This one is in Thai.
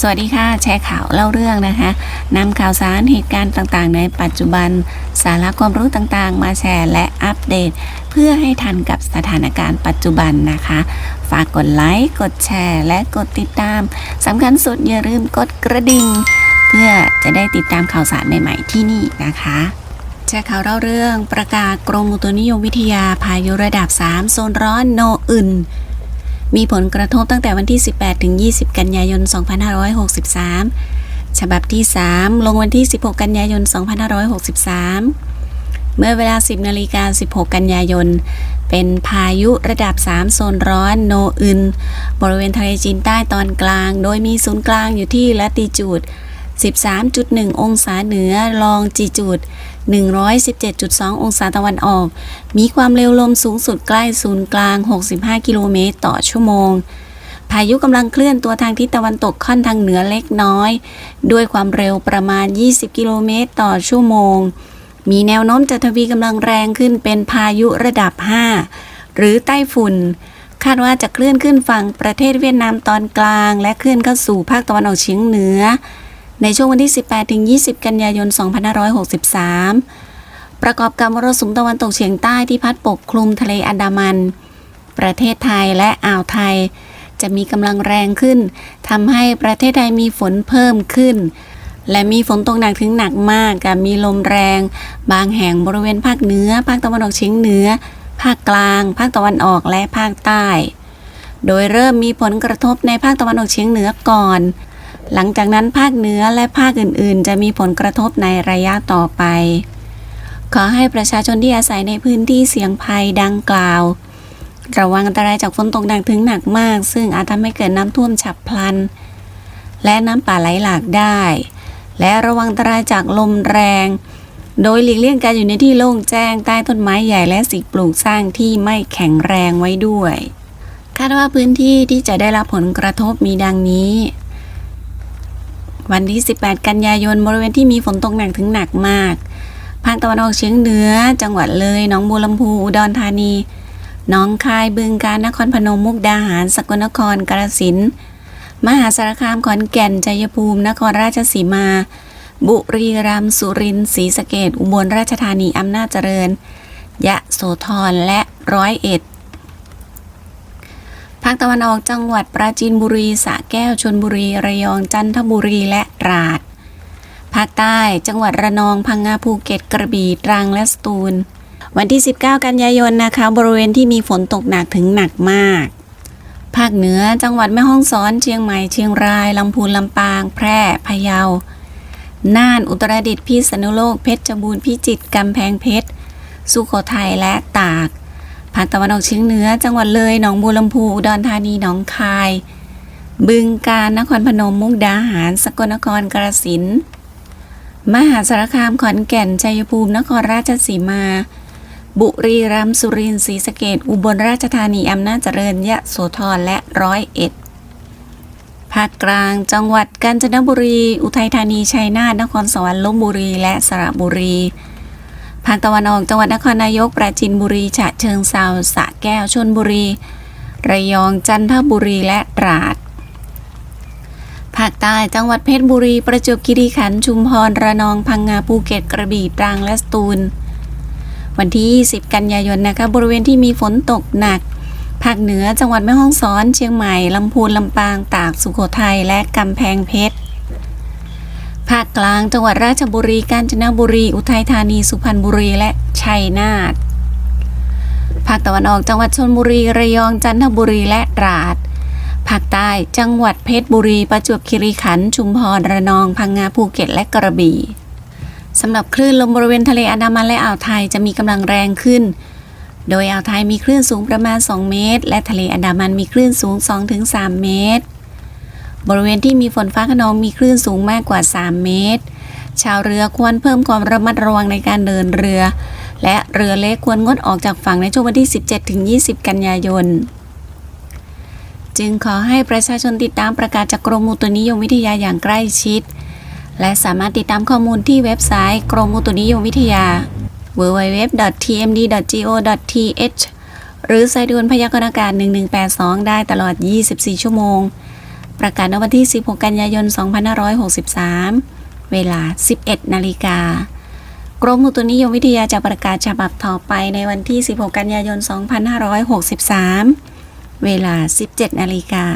สวัสดีค่ะ แชร์ข่าวเล่าเรื่องนะคะนำข่าวสารเหตุการณ์ต่างๆ ในปัจจุบัน สาระความรู้ต่างๆ มาแชร์และอัปเดต เพื่อให้ทันกับสถานการณ์ปัจจุบันนะคะ ฝากกดไลค์กดแชร์ และกดติดตามสำคัญสุดอย่าลืมกดกระดิ่งเพื่อจะได้ติดตามข่าวสารใหม่ๆที่นี่นะคะแชร์ข่าวเล่าเรื่อง ประกาศกรมอุตุนิยมวิทยาพายุระดับ 3 โซนร้อนโนอื่น มีผลกระทบตั้งแต่วันที่ 18 ถึง 20 กันยายน 2563 ฉบับที่ 3 ลงวันที่ 16 กันยายน 2563 เมื่อเวลา 10 นาฬิกา 16 กันยายน เป็นพายุระดับ 3 โซนร้อนโนอึน บริเวณทะเลจีนใต้ตอนกลาง โดยมีศูนย์กลางอยู่ที่ละติจูด 13.1 องศาเหนือลองจีจูด 117.2 องศาตะวันออก มีความเร็วลมสูงสุดใกล้ศูนย์กลาง 65 กิโลเมตรต่อชั่วโมง พายุกำลังเคลื่อนตัวทางทิศตะวันตกค่อนทางเหนือเล็กน้อย ด้วยความเร็วประมาณ 20 กิโลเมตรต่อชั่วโมง มีแนวโน้มจะทวีกำลังแรงขึ้นเป็นพายุระดับ 5 หรือไต้ฝุ่นคาดว่าจะเคลื่อนขึ้นฝั่งประเทศเวียดนามตอนกลาง และเคลื่อนเข้าสู่ภาคตะวันออกเฉียงเหนือ ในช่วงวันที่ 18-20 กันยายน 2563 ประกอบกับมรสุมตะวันตกเฉียงใต้ที่พัดปกคลุมทะเลอันดามัน ประเทศไทยและอ่าวไทย จะมีกำลังแรงขึ้นทำให้ประเทศไทยมีฝนเพิ่มขึ้น และมีฝนตกหนักถึงหนักมากกับมีลมแรง บางแห่งบริเวณภาคเหนือ ภาคตะวันออกเฉียงเหนือ ภาคกลาง ภาคตะวันออกและภาคใต้ โดยเริ่มมีผลกระทบในภาคตะวันออกเฉียงเหนือก่อน หลังจากนั้นภาคเหนือและภาคอื่น ๆ จะมีผลกระทบในระยะต่อไป ขอให้ประชาชนที่อาศัยในพื้นที่เสี่ยงภัยดังกล่าว ระวังอันตรายจากฝนตกหนักถึงหนักมาก ซึ่งอาจทำให้เกิดน้ำท่วมฉับพลัน และน้ำป่าไหลหลากได้ และระวังอันตรายจากลมแรง โดยหลีกเลี่ยงการอยู่ในที่โล่งแจ้งใต้ต้นไม้ใหญ่และสิ่งปลูกสร้างที่ไม่แข็งแรงไว้ด้วย คาดว่าพื้นที่ที่จะได้รับผลกระทบมีดังนี้ วันที่ 18 กันยายนบริเวณที่มีฝนตกหนักถึงหนักมากภาคตะวันออกเฉียงเหนือ จังหวัดเลยหนองบัวลำพูอุดรธานีหนองคายบึงกาฬนครพนมมุกดาหาร สกลนครกาฬสินธุ์มหาสารคามขอนแก่นชัยภูมิ นครราชสีมา บุรีรัมย์สุรินทร์ศรีสะเกษอุบลราชธานีอำนาจเจริญ ยะโสธรและร้อยเอ็ด ภาคตะวันออกจังหวัดปราจีนบุรีสระแก้วชลบุรีระยองจันทบุรีและตราด ภาคใต้จังหวัดระนองพังงาภูเก็ตกระบี่ตรังและสตูล วันที่ 19 กันยายนนะคะ บริเวณที่มีฝนตกหนักถึงหนักมาก ภาคเหนือจังหวัดแม่ฮ่องสอนเชียงใหม่เชียงรายลำพูนลำปาง แพร่พะเยาน่านอุตรดิตถ์พิษณุโลกเพชรบูรณ์พิจิตรกำแพงเพชร สุโขทัยและตาก ภาคตะวันออกเฉียงเหนือ จังหวัดเลยหนองบัวลำพูอุดรธานีหนองคาย บึงกาฬนครพนมมุกดาหาร สกลนครกาฬสินธุ์มหาสารคามขอนแก่นชัยภูมินครราชสีมา บุรีรัมย์สุรินทร์ศรีสะเกษอุบลราชธานีอำนาจเจริญยะโสธรและร้อยเอ็ดภาคกลางจังหวัดกาญจนบุรี อุทัยธานีชัยนาทนครสวรรค์ลบบุรีและสระบุรี ภาคตะวันออกจังหวัดนครนายกปราจีนบุรีฉะเชิงเทราสระแก้วชลบุรี ระยองจันทบุรีและตราด ภาคใต้จังหวัดเพชรบุรี ประจวบคีรีขันธ์ชุมพรระนองพังงาภูเก็ตกระบี่ตรังและสตูล วันที่20กันยายนนะคะบริเวณที่มีฝนตกหนัก ภาคเหนือจังหวัดแม่ฮ่องสอน เชียงใหม่ลำพูนลำปางตากสุโขทัยและกำแพงเพชร ภาคกลางจังหวัดราชบุรี กาญจนบุรี อุทัยธานี สุพรรณบุรี และชัยนาท ภาคตะวันออกจังหวัดชลบุรี ระยองจันทบุรี และตราด ภาคใต้จังหวัดเพชรบุรี ประจวบคีรีขันธ์ ชุมพร ระนอง พังงา ภูเก็ต และกระบี่สำหรับคลื่นลมบริเวณทะเลอันดามันและอ่าวไทยจะมีกำลังแรงขึ้น โดยอ่าวไทยมีคลื่นสูงประมาณ 2 เมตร และทะเลอันดามันมีคลื่นสูง 2-3 เมตร บริเวณที่มีฝนฟ้าขนองมีคลื่นสูงมากกว่า 3 เมตร ชาวเรือควรเพิ่มความระมัดระวังในการเดินเรือ และเรือเล็กควรงดออกจากฝั่งในช่วงวันที่ 17-20 กันยายน จึงขอให้ประชาชนติดตามประกาศจากกรมอุตุนิยมวิทยาอย่างใกล้ชิด และสามารถติดตามข้อมูลที่เว็บไซต์กรมอุตุนิยมวิทยา www.tmd.go.th หรือสายด่วนพยากรณ์อากาศ 1182 ได้ตลอด 24 ชั่วโมง ประกาศในวันที่ 16 กันยายน 2563 เวลา 11 นาฬิกากรมอุตุนิยมวิทยาจะประกาศฉบับต่อไปในวันที่ 16 กันยายน 2563 เวลา 17 นาฬิกา